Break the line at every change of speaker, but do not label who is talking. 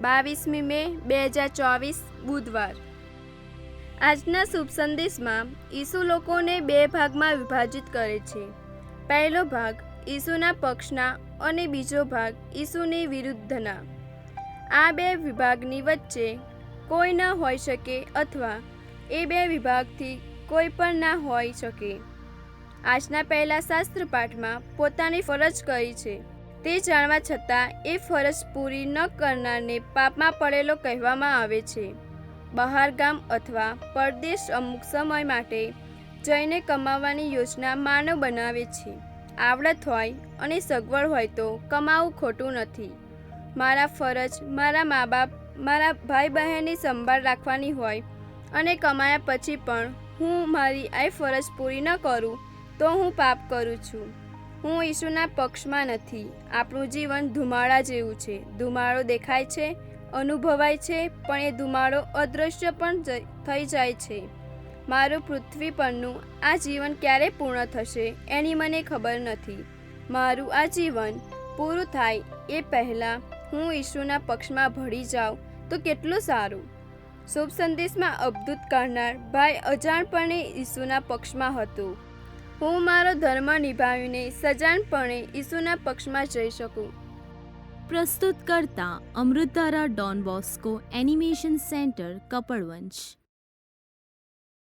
બાવીસમી મે, બે હજાર ચોવીસ, બુધવાર. આજના શુભ સંદેશમાં ઈસુ લોકોને બે ભાગમાં વિભાજિત કરે છે. પહેલો ભાગ, ઈસુના પક્ષના અને બીજો ભાગ, ઈસુની વિરુદ્ધના. આ બે વિભાગની વચ્ચે કોઈ ન હોઈ શકે અથવા એ બે વિભાગથી કોઈ પણ ના હોઈ શકે. આજના પહેલા શાસ્ત્ર પાઠમાં પોતાની ફરજ કરી છે. તે જાણવા છતાં એ ફરજ પૂરી ન કરનારને પાપમાં પડેલો કહેવામાં આવે છે. બહાર ગામ અથવા પરદેશ અમુક સમય માટે જઈને કમાવાની યોજના માનવ બનાવે છે. આવડત હોય અને સગવડ હોય તો કમાવું ખોટું નથી. મારા ફરજ, મારા મા બાપ મારા ભાઈ બહેનની સંભાળ રાખવાની હોય અને કમાયા પછી પણ હું મારી આ ફરજ પૂરી ન કરું તો હું પાપ કરું છું. હું ઈશુના પક્ષમાં નથી. આપણું જીવન ધુમાડા જેવું છે. ધુમાડો દેખાય છે, અનુભવાય છે, પણ એ ધુમાડો અદૃશ્ય પણ થઈ જાય છે. મારું પૃથ્વી પરનું આ જીવન ક્યારે પૂર્ણ થશે એની મને ખબર નથી. મારું આ જીવન પૂરું થાય એ પહેલાં હું ઈશુના પક્ષમાં ભળી જાઉં તો કેટલું સારું? શુભ સંદેશમાં અબદૂત કરનાર ભાઈ અજાણપણે ઈસુના પક્ષમાં હતું. હું મારો ધર્મ નિભાવીને સજાનપણે ઈસુના પક્ષમાં જઈ શકું.
પ્રસ્તુત કરતા Amritdhara Don Bosco animation centre Kapadvanj